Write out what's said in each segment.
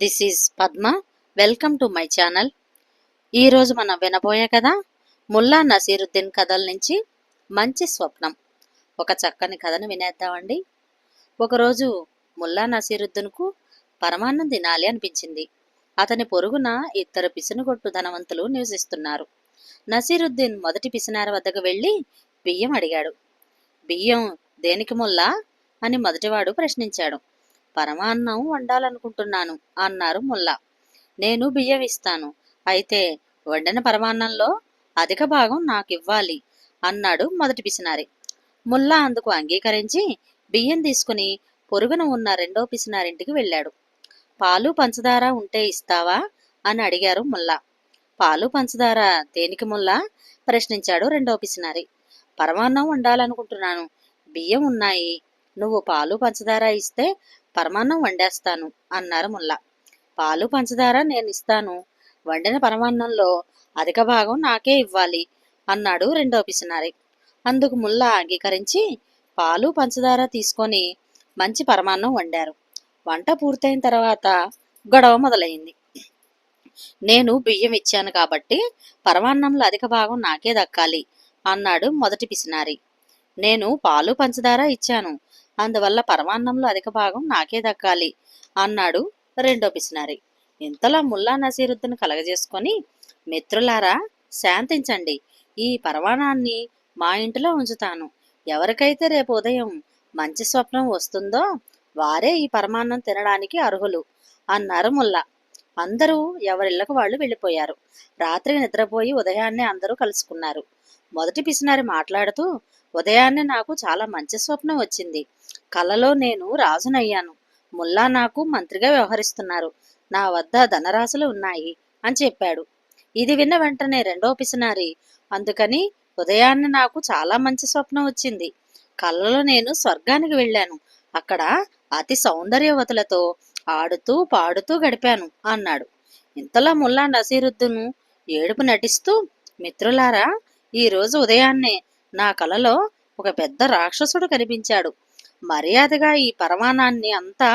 This is Padma welcome to my channel ఈరోజు మనం వినబోయే కథ ముల్లా నసీరుద్దీన్ కథల నుంచి మంచి స్వప్నం. ఒక చక్కని కథను వినేద్దామండి. ఒకరోజు ముల్లా నసీరుద్దీన్కు పరమాన్నం తినాలి అనిపించింది. అతని పొరుగున ఇద్దరు పిసినగొట్టు ధనవంతులు నివసిస్తున్నారు. నసీరుద్దీన్ మొదటి పిసినార వద్దకు వెళ్ళి బియ్యం అడిగాడు. బియ్యం దేనికి ముల్లా? అని మొదటివాడు ప్రశ్నించాడు. పరమాన్నం వండాలనుకుంటున్నాను అన్నారు ముల్లా. నేను బియ్యం ఇస్తాను అయితే వండిన పరమాన్నంలో అధిక భాగం నాకు ఇవ్వాలి అన్నాడు మొదటి పిసినారి. ముల్లా అందుకు అంగీకరించి బియ్యం తీసుకుని పొరుగున ఉన్న రెండో పిసినారింటికి వెళ్ళాడు. పాలు పంచదార ఉంటే ఇస్తావా? అని అడిగారు ముల్లా. పాలు పంచదార దేనికి ముల్లా? ప్రశ్నించాడు రెండో పిసినారి. పరమాన్నం వండాలనుకుంటున్నాను బియ్యం ఉన్నాయి నువ్వు పాలు పంచదార ఇస్తే పరమాన్నం వండేస్తాను అన్నారు ముల్లా. పాలు పంచదార నేను ఇస్తాను వండిన పరమాన్నంలో అధిక భాగం నాకే ఇవ్వాలి అన్నాడు రెండో పిసినారి అందుకు ముల్లా అంగీకరించి పాలు పంచదార తీసుకొని మంచి పరమాన్నం వండారు. వంట పూర్తయిన తర్వాత గొడవ మొదలైంది. నేను బియ్యం ఇచ్చాను కాబట్టి పరమాన్నంలో అధిక భాగం నాకే దక్కాలి అన్నాడు మొదటి పిసినారి. నేను పాలు పంచదార ఇచ్చాను అందువల్ల పరమాన్నంలో అధిక భాగం నాకే దక్కాలి అన్నాడు రెండో పిసినారి. ఇంతలో ముల్లా నసీరుద్దీన్ కలగజేసుకొని మిత్రులారా శాంతించండి. ఈ పరమాణాన్ని మా ఇంటిలో ఉంచుతాను. ఎవరికైతే రేపు ఉదయం మంచి స్వప్నం వస్తుందో వారే ఈ పరమాన్నం తినడానికి అర్హులు అన్నారు ముల్లా. అందరూ ఎవరిళ్ళకు వాళ్ళు వెళ్ళిపోయారు. రాత్రి నిద్రపోయి ఉదయాన్నే అందరూ కలుసుకున్నారు. మొదటి పిసినారి మాట్లాడుతూ ఉదయాన్నే నాకు చాలా మంచి స్వప్నం వచ్చింది. కలలో నేను రాజునయ్యాను. ముల్లా నాకు మంత్రిగా వ్యవహరిస్తున్నారు. నా వద్ద ధనరాశులు ఉన్నాయి అని చెప్పాడు. ఇది విన్న వెంటనే రెండో పిసినారి. అందుకని ఉదయాన్నే నాకు చాలా మంచి స్వప్నం వచ్చింది. కలలో నేను స్వర్గానికి వెళ్ళాను. అక్కడ అతి సౌందర్యవతులతో ఆడుతూ పాడుతూ గడిపాను అన్నాడు. ఇంతలో ముల్లా నసీరుద్దును ఏడుపు నటిస్తూ మిత్రులారా ఈ రోజు ఉదయాన్నే నా కలలో ఒక పెద్ద రాక్షసుడు కనిపించాడు. మర్యాదగా ఈ పరమాణాన్ని అంతా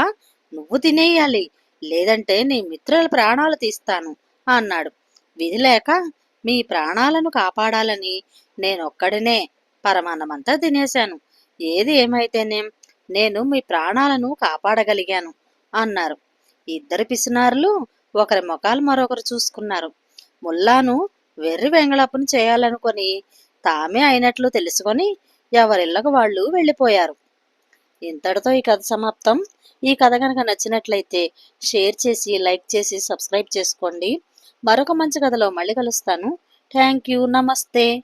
నువ్వు తినేయాలి లేదంటే నీ మిత్రుల ప్రాణాలు తీస్తాను అన్నాడు. విధి లేక మీ ప్రాణాలను కాపాడాలని నేనొక్కడినే పరమాన్నమంతా తినేశాను. ఏది ఏమైతేనేం నేను మీ ప్రాణాలను కాపాడగలిగాను అన్నారు. ఇద్దరు పిసినారులు ఒకరి ముఖాలు మరొకరు చూసుకున్నారు. ముల్లాను వెర్రి వెంగళపును చేయాలనుకొని తామే అయినట్లు తెలుసుకొని ఎవరిళ్ళకు వాళ్ళు వెళ్ళిపోయారు. ఇంతటితో ఈ కథ సమాప్తం. ఈ కథ కనుక నచ్చినట్లయితే షేర్ చేసి లైక్ చేసి సబ్స్క్రైబ్ చేసుకోండి. మరొక మంచి కథలో మళ్ళీ కలుస్తాను. Thank you. నమస్తే.